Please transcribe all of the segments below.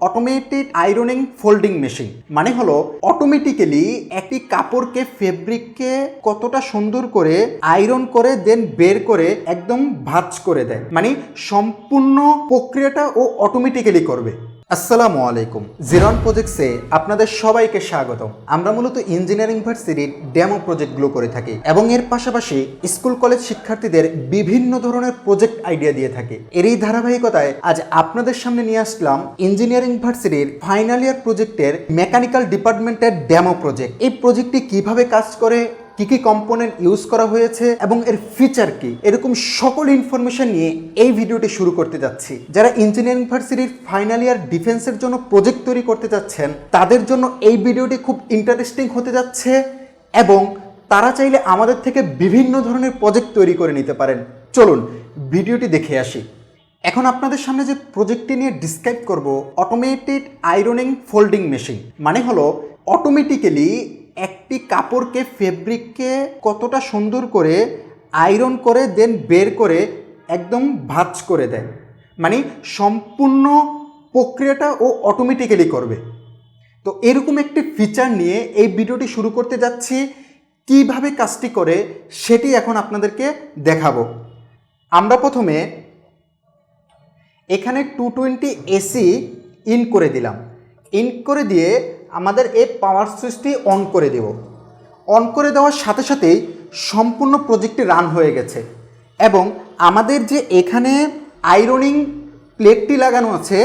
Automated ironing folding machine মানে হলো automatically একটি কাপড়কে ফেব্রিককে কতটা সুন্দর করে আয়রন করে দেন বের করে, একদম ভাজ করে দেয়। মানে সম্পূর্ণ প্রক্রিয়াটা ও অটোমেটিক্যালি করবে। আসসালামু আলাইকুম। জিরন প্রজেক্টসে আপনাদের সবাইকে স্বাগতম। আমরা মূলত ইঞ্জিনিয়ারিং ভার্সিটির ডেমো প্রজেক্টগুলো করে থাকি এবং এর পাশাপাশি স্কুল কলেজ শিক্ষার্থীদের বিভিন্ন ধরনের প্রজেক্ট আইডিয়া দিয়ে থাকি। এরই ধারাবাহিকতায় আজ আপনাদের সামনে নিয়ে আসলাম ইঞ্জিনিয়ারিং ভার্সিটির ফাইনাল ইয়ার প্রজেক্টের মেকানিক্যাল ডিপার্টমেন্টের ডেমো প্রজেক্ট এই প্রজেক্টটি কীভাবে কাজ করে কি কি কম্পোনেন্ট ইউজ করা হয়েছে এবং এর ফিচার কি? এরকম সকল ইনফরমেশন নিয়ে এই ভিডিওটি শুরু করতে যাচ্ছি। যারা ইঞ্জিনিয়ারিং ভার্সিটির ফাইনাল ইয়ার ডিফেন্সের জন্য প্রজেক্ট তৈরি করতে যাচ্ছেন, তাদের জন্য এই ভিডিওটি খুব ইন্টারেস্টিং হতে যাচ্ছে এবং তারা চাইলে আমাদের থেকে বিভিন্ন ধরনের প্রজেক্ট তৈরি করে নিতে পারেন। চলুন, ভিডিওটি দেখে আসি। এখন আপনাদের সামনে যে প্রজেক্টটি নিয়ে ডিসক্রাইব করব অটোমেটেড আয়রনিং ফোল্ডিং মেশিন মানে হলো অটোমেটিক্যালি একটি কাপড়কে ফেব্রিককে কতটা সুন্দর করে আয়রন করে দেন বের করে, একদম ভাঁজ করে দেয়। মানে সম্পূর্ণ প্রক্রিয়াটা ও অটোমেটিক্যালি করবে। তো এরকম একটি ফিচার নিয়ে এই ভিডিওটি শুরু করতে যাচ্ছি। কীভাবে কাজটি করে সেটি এখন আপনাদেরকে দেখাবো। আমরা প্রথমে এখানে টু টোয়েন্টি এসি ইন করে দিলাম। ইন করে দিয়ে আমাদের এই পাওয়ার সুইচটি অন করে দেব। অন করে দেওয়ার সাথে সাথেই সম্পূর্ণ প্রজেক্টটি রান হয়ে গেছে এবং আমাদের যে এখানে আয়রনিং প্লেটটি লাগানো আছে,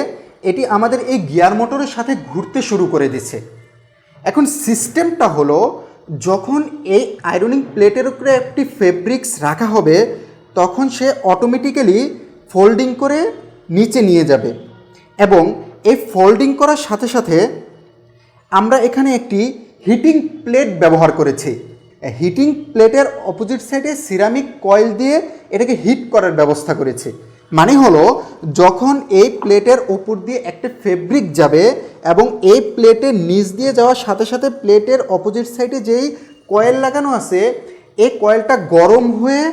এটি আমাদের এই গিয়ার মোটরের সাথে ঘুরতে শুরু করে দিচ্ছে। এখন সিস্টেমটা হলো, যখন এই আয়রনিং প্লেটের উপরে একটি ফেব্রিক্স রাখা হবে, তখন সে অটোমেটিক্যালি ফোল্ডিং করে নিচে নিয়ে যাবে এবং এই ফোল্ডিং করার সাথে সাথে আমরা এখানে একটি হিটিং প্লেট ব্যবহার করেছি। হিটিং প্লেটের অপোজিট সাইডে সিরামিক কয়েল দিয়ে এটাকে হিট করার ব্যবস্থা করেছি। মানে হলো, যখন এই প্লেটের ওপর দিয়ে একটা ফেব্রিক যাবে এবং এই প্লেটের নিচ দিয়ে যাওয়ার সাথে সাথে প্লেটের অপোজিট সাইডে যেই কয়েল লাগানো আছে, এই কয়েলটা গরম হয়ে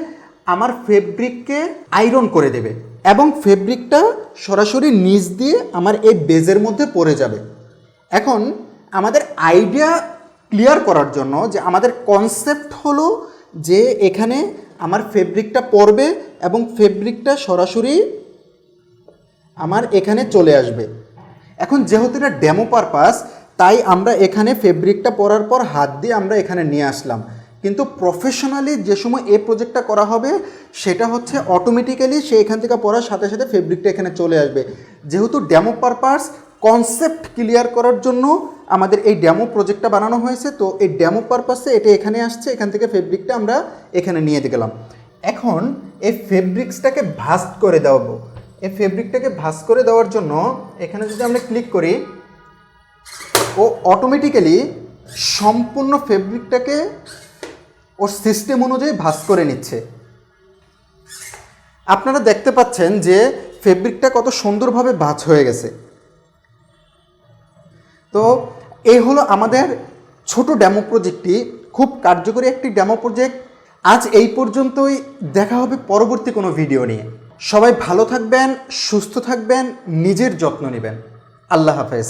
আমার ফেব্রিককে আয়রন করে দেবে এবং ফেব্রিকটা সরাসরি নিচ দিয়ে আমার এই বেজের মধ্যে পড়ে যাবে। এখন আমাদের আইডিয়া ক্লিয়ার করার জন্য যে আমাদের কনসেপ্ট হলো যে এখানে আমার ফেব্রিকটা পড়বে এবং ফেব্রিকটা সরাসরি আমার এখানে চলে আসবে। এখন যেহেতু এটা ডেমো পারপাস তাই আমরা এখানে ফেব্রিকটা পরার পর হাত দিয়ে আমরা এখানে নিয়ে আসলাম। কিন্তু প্রফেশনালি যে সময় এই প্রজেক্টটা করা হবে, সেটা হচ্ছে অটোমেটিক্যালি সে এখান থেকে পরার সাথে সাথে ফেব্রিকটা এখানে চলে আসবে। যেহেতু ডেমো পারপাস কনসেপ্ট ক্লিয়ার করার জন্য আমাদের এই ড্যামো প্রজেক্টটা বানানো হয়েছে। তো এই ড্যামো পারপাসে এটা এখানে আসছে, এখান থেকে ফেব্রিকটা আমরা এখানে নিয়ে গেলাম। এখন এই ফেব্রিক্সটাকে ভাস্ট করে দেওয়াবো। এই ফেব্রিকটাকে ভাস করে দেওয়ার জন্য এখানে যদি আমরা ক্লিক করি, ও অটোমেটিক্যালি সম্পূর্ণ ফেব্রিকটাকে ওর সিস্টেম অনুযায়ী ভাস করে নিচ্ছে। আপনারা দেখতে পাচ্ছেন যে ফেব্রিকটা কত সুন্দরভাবে ভাঁজ হয়ে গেছে। তো এই হলো আমাদের ছোট ডেমো প্রজেক্টটি। খুব কার্যকরী একটি ডেমো প্রজেক্ট। আজ এই পর্যন্তই। দেখা হবে পরবর্তী কোনো ভিডিও নিয়ে। সবাই ভালো থাকবেন, সুস্থ থাকবেন, নিজের যত্ন নেবেন। আল্লাহ হাফেজ।